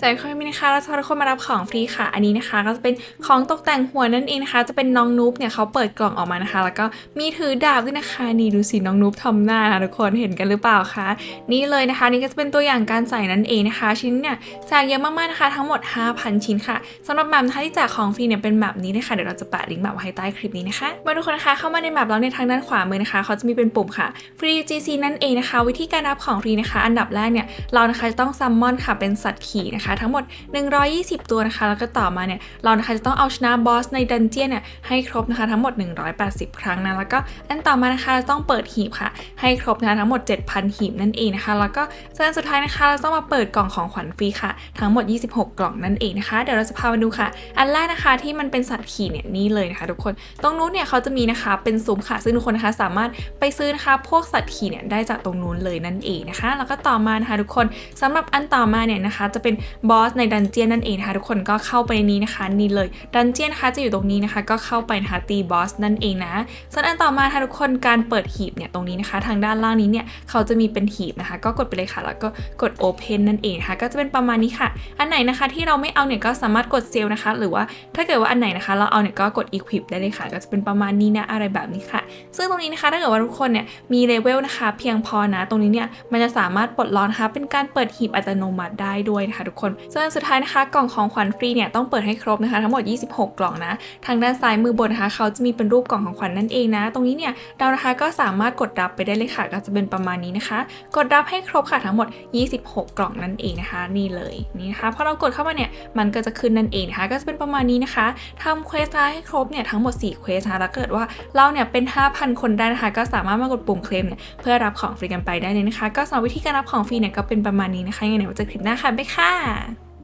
สวัสดีค่ะมินะคะเราจะพาทุกคนมารับของฟรีค่ะ อันนี้นะคะก็จะเป็นของตกแต่งหัวนั่นเองนะคะ จะเป็นน้องนูบเนี่ยเขาเปิดกล่องออกมานะคะ แล้วก็มีถือดาบด้วยนะคะนี่ดูสิน้องนูบทำหน้านะทุกคนเห็นกันหรือเปล่าคะนี่เลยนะคะ นี่ก็จะเป็นตัวอย่างการใส่นั่นเองนะคะ ชิ้นเนี่ยจากเยอะมากๆนะคะ ทั้งหมด 5,000 ชิ้นค่ะสำหรับแบบนะคะที่แจกของฟรีเนี่ยเป็นแบบนี้นะคะเดี๋ยวเราจะแปะลิงก์แบบไว้ให้ใต้คลิปนี้นะคะมาทุกคนนะคะเข้ามาในแบบแล้วในทางด้านขวามือนะคะเขาจะมีเป็นปุ่มค่ะ Free GC นั่นเองนะคะ วิธีการรับของฟรีนะคะ อันดับแรกเนี่ยเรานะคะจะต้องซัมมอนค่ะเป็นสัตว์ขี่นะคะทั้งหมด 120 ตัวนะคะ แล้วก็ต่อมาเนี่ยเรานะคะจะต้องเอาชนะบอสในดันเจียนเนี่ยให้ครบนะคะทั้งหมด 180 ครั้งนะแล้วก็อันต่อมานะคะเราต้องเปิดหีบค่ะ ให้ครบนะคะทั้งหมด 7,000 หีบนั่นเองนะคะ แล้วก็ส่วนสุดท้ายนะคะ เราต้องมาเปิดกล่องของขวัญฟรีค่ะ ทั้งหมด 26 กล่องนั่นเองนะคะเดี๋ยวเราจะพามาดูค่ะ อันแรกนะคะที่มันเป็นสัตว์ขี่เนี่ยนี่เลยนะคะ ทุกคนตรงนู้นเนี่ยเขาจะมีนะคะเป็นซุ้มค่ะซึ่งทุกคนนะคะสามารถไปซื้อนะคะพวกสัตว์ขี่เนี่ยได้จากตรงนู้นเลยนั่นเองนะคะ แล้วก็ต่อมานะคะทุกคนสำหรับอันต่อมาเนี่ยนะคะ จะเป็นบอสในดันเจียนนั่นเองนะคะทุกคนก็เข้าไปในนี้นะคะนี่เลยดันเจียนนะคะจะอยู่ตรงนี้นะคะ ก็เข้าไปนะคะตีบอสนั่นเองนะส่วนอันต่อมาค่ะทุกคนการเปิดหีบเนี่ยตรงนี้นะคะ ทางด้านล่างนี้เนี่ยเขาจะมีเป็นหีบนะคะ ก็กดไปเลยค่ะ แล้วก็กด Open นั่นเองนะคะก็จะเป็นประมาณนี้ค่ะ อันไหนนะคะที่เราไม่เอาเนี่ยก็สามารถกดเซลล์นะคะ หรือว่าถ้าเกิดว่าอันไหนนะคะ เราเอาเนี่ยก็กด Equip ได้เลยค่ะ ก็จะเป็นประมาณนี้นะอะไรแบบนี้ค่ะ ซึ่งตรงนี้นะคะถ้าเกิดว่าทุกคนเนี่ยมีเลเวลนะคะ เพียงพอนะ ตรงนี้เนี่ยมันจะสามารถปลดล็อกนะคะเป็นการเปิดหีบอัตโนมัติได้ด้วยนะคะทุกคนส่วนสุดท้ายนะคะ กล่องของขวัญฟรีเนี่ยต้องเปิดให้ครบนะคะ ทั้งหมด 26 กล่องนะ ทางด้านซ้ายมือบนนะคะเขาจะมีเป็นรูปกล่องของขวัญนั่นเองนะ ตรงนี้เนี่ยเรานะคะก็สามารถกดรับไปได้เลยค่ะ ก็จะเป็นประมาณนี้นะคะ กดรับให้ครบค่ะทั้งหมด 26 กล่องนั่นเองนะคะ นี่เลยนี่นะคะพอเรากดเข้ามาเนี่ยมันก็จะขึ้นนั่นเองนะคะ ก็จะเป็นประมาณนี้นะคะทำเควสให้ครบเนี่ยทั้งหมด4เควสนะคะแล้วเกิดว่าเราเนี่ยเป็น 5,000 คนได้นะคะ ก็สามารถมากดปุ่มเคลมเนี่ยเพื่อรับของฟรีกันไปได้เลยนะคะ ก็สำหรับวิธีการรับของฟรีเนี่ยก็เป็นประมาณนี้นะคะยังไงเดี๋ยวเจอคลิปหน้าค่ะบ๊ายค่ะ